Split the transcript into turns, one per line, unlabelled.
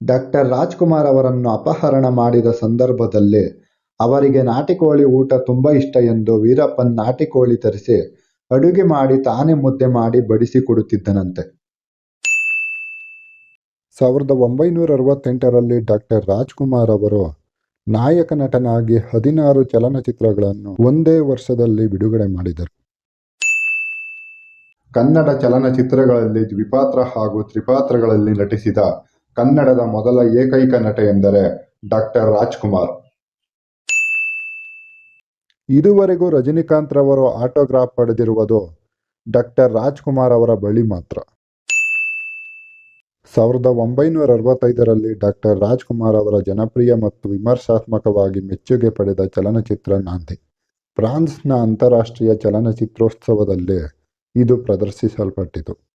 Doctor Rajkumar ಅವರನ್ನು ಅಪಹರಣ ಮಾಡಿದ ಸಂದರ್ಭದಲ್ಲಿ ಅವರಿಗೆ ನಾಟಿಕೋಳಿ ಊಟ ತುಂಬ ಇಷ್ಟ ಎಂದು ವೀರಪ್ಪನ್ ನಾಟಿಕೋಳಿ ತರಿಸಿ ಅಡುಗೆ ಮಾಡಿ ತಾನೇ ಮುದ್ದೆ ಮಾಡಿ ಬಡಿಸಿಕೊಡುತ್ತಿದ್ದನಂತೆ ಸಾವಿರದ ಒಂಬೈನೂರ ಅರವತ್ತೆಂಟರಲ್ಲಿ ಡಾಕ್ಟರ್ ರಾಜ್ಕುಮಾರ್ ಅವರು ನಾಯಕ ನಟನಾಗಿ ಹದಿನಾರು ಚಲನಚಿತ್ರಗಳನ್ನು ಒಂದೇ ವರ್ಷದಲ್ಲಿ ಬಿಡುಗಡೆ ಮಾಡಿದರು. ಕನ್ನಡ ಚಲನಚಿತ್ರಗಳಲ್ಲಿ ದ್ವಿಪಾತ್ರ ಹಾಗೂ ತ್ರಿಪಾತ್ರಗಳಲ್ಲಿ ನಟಿಸಿದ ಕನ್ನಡದ ಮೊದಲ ಏಕೈಕ ನಟ ಎಂದರೆ ಡಾಕ್ಟರ್ ರಾಜ್ಕುಮಾರ್. ಇದುವರೆಗೂ ರಜನಿಕಾಂತ್ ರವರು ಆಟೋಗ್ರಾಫ್ ಪಡೆದಿರುವುದು ಡಾಕ್ಟರ್ ರಾಜ್ಕುಮಾರ್ ಅವರ ಬಳಿ ಮಾತ್ರ. ಸಾವಿರದ ಒಂಬೈನೂರ ಅರವತ್ತೈದರಲ್ಲಿ ಡಾಕ್ಟರ್ ರಾಜ್ಕುಮಾರ್ ಅವರ ಜನಪ್ರಿಯ ಮತ್ತು ವಿಮರ್ಶಾತ್ಮಕವಾಗಿ ಮೆಚ್ಚುಗೆ ಪಡೆದ ಚಲನಚಿತ್ರ ನಾಂದಿ. ಫ್ರಾನ್ಸ್ನ ಅಂತಾರಾಷ್ಟ್ರೀಯ ಚಲನಚಿತ್ರೋತ್ಸವದಲ್ಲಿ ಇದು ಪ್ರದರ್ಶಿಸಲ್ಪಟ್ಟಿತು.